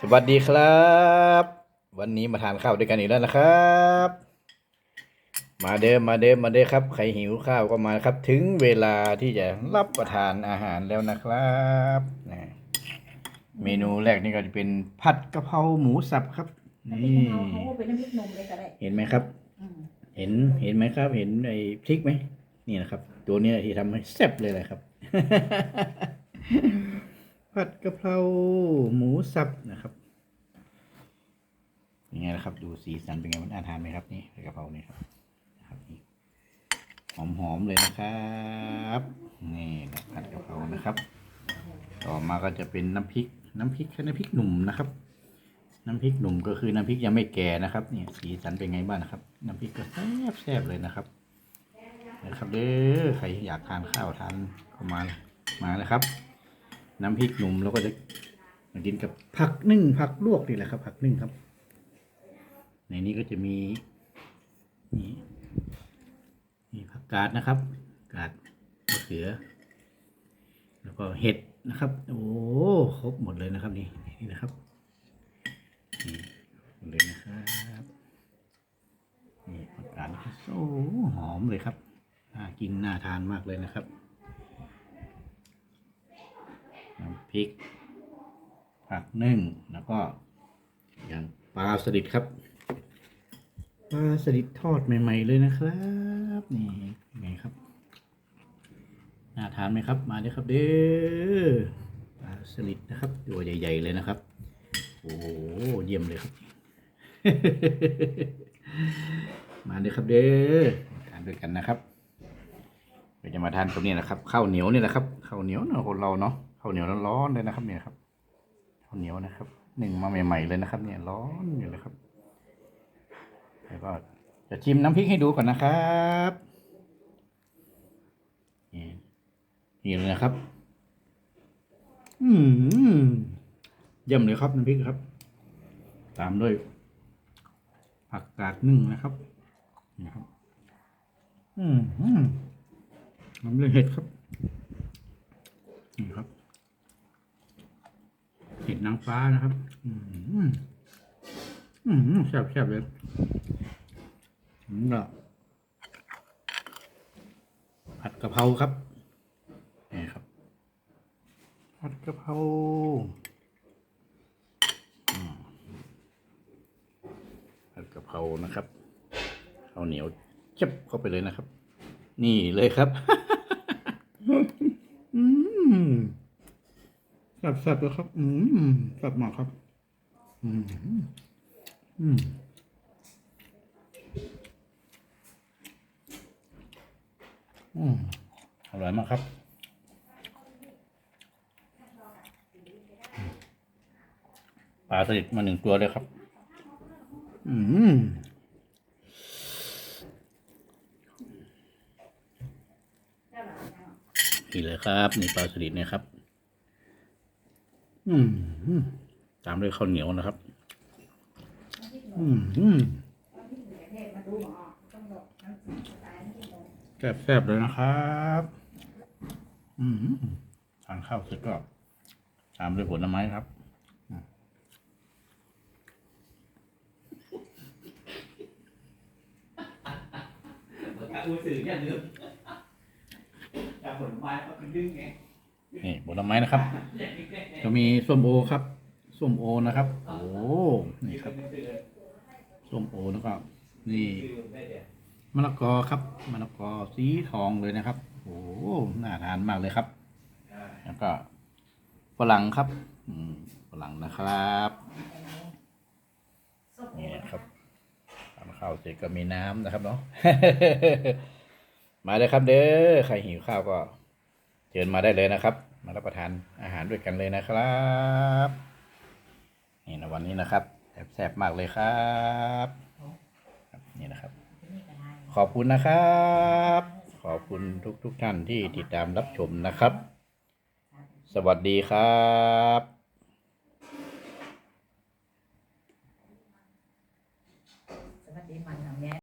สวัสดีครับ วันนี้มาทานข้าวด้วยกันอีกแล้วนะครับ มาเดิมมาเดิมมาเดิมครับ ใครหิวข้าวก็มาครับ ถึงเวลาที่จะรับประทานอาหารแล้วนะครับนะเมนูแรกนี่ก็จะเป็นผัดกะเพราหมูสับครับนี่เอาเขาเป็นน้ำพริกหนุ่มเลยก็ได้เห็นไหมครับอืมเห็นเห็นไหมครับ เห็นไอ้พริกไหมนี่นะครับ ตัวเนี้ยที่ทำให้แซ่บเลยแหละครับ ผัดกะเพราหมูสับนะครับยังไงนะครับ ดูสีสันเป็นไงมันน่าทานไหมครับนี่ผัดกะเพรานี่ครับนะครับนี่หอมๆเลยนะครับนี่นะผัดกะเพรานะครับ ต่อมาก็จะเป็นน้ำพริก น้ำพริกแค่น้ำพริกหนุ่มนะครับ น้ำพริกหนุ่มก็คือน้ำพริกยังไม่แก่นะครับนี่สีสันเป็นไงบ้างนะครับ น้ำพริกก็แซ่บแซ่บเลยนะครับนะครับเด้อใครอยากทานข้าวทานก็มามานะครับ น้ำพริกหนุ่มเราก็จะมากินกับผักนึ่งผักลวกนี่แหละครับ ผักนึ่งครับ ในนี้ก็จะมีนี่นี่ผักกาดนะครับ กาดมะเขือ แล้วก็เห็ดนะครับ โอ้ครบหมดเลยนะครับ นี่นี่นะครับนี่หมดเลยนะครับนี่ผักกาดนะครับโอ้หอมเลยครับน่ากินน่าทานมากเลยนะครับน้ำ พริก ผักนึ่งแล้วก็อย่างปลาสลิดครับปลาสลิดทอดใหม่ ๆ เลยนะครับนี่ไงครับน่าทานไหมครับ มาเลยครับเด้อปลาสลิดนะครับ ตัวใหญ่ ๆ เลยนะครับ โอ้โหเยี่ยมเลยครับ มาเลยครับเด้อทานด้วยกันนะครับเราจะมาทานตรงนี้นะครับข้าวเหนียวนี่แหละครับข้าวเหนียวเนาะคนเราเนาะ ข้าวเหนียวร้อนๆเลยนะครับเนี่ยครับข้าวเหนียวนะครับหนึ่งมาใหม่ๆเลยนะครับ เนี่ยร้อนอยู่เลยครับแล้วก็จะชิมน้ำพริกให้ดูก่อนนะครับนี่นี่เลยนะครับ อืมเยี่ยมเลยครับน้ำพริกครับ ตามด้วยผักกาดนึ่งนะครับนี่ครับ อืมอืมน้ำเลยเห็ดครับนี่ครับ เห็ดนางฟ้านะครับ อืมอืมแซ่บแซ่บเลยนี่ก็ผัดกะเพราครับนี่ครับผัดกะเพราอืมผัดกะเพรานะครับข้าวเหนียวจับเข้าไปเลยนะครับ นี่เลยครับ อืม แซ่บแซ่บเลยครับ อืมแซ่บมากครับ อืมอืมอืมอร่อยมากครับปลาสลิดมาหนึ่งตัวเลยครับ อืมนี่เลยครับ นี่ปลาสลิดนี่ยครับ อืมตามด้วยข้าวเหนียวนะครับ อืมแซ่บแซ่บๆเลยนะครับ อืมทานข้าวเสร็จก็ ตามด้วยผลไม้ครับประกาศอู้สื่ออย่าลืมอย่าผลไม้ก็เป็นดึงไง นี่ผลไม้นะครับ จะมีส้มโอครับส้มโอนะครับ โอ้นี่ครับส้มโอแล้วก็นี่มะละกอครับมะละกอสีทองเลยนะครับ โอ้น่าทานมากเลยครับ แล้วก็ฝรั่งครับฝรั่งนะครับนี่ครับทานข้าวเสร็จก็มีน้ำนะครับเนาะมาเลยครับเด้อใครหิวข้าวก็เชิญมาได้เลยนะครับ มารับประทานอาหารด้วยกันเลยนะครับนี่นะวันนี้นะครับแซ่บๆมากเลยครับนี่นะครับ ขอบคุณนะครับ ขอบคุณทุกๆทท่านที่ติดตามรับชมนะครับ สวัสดีครับ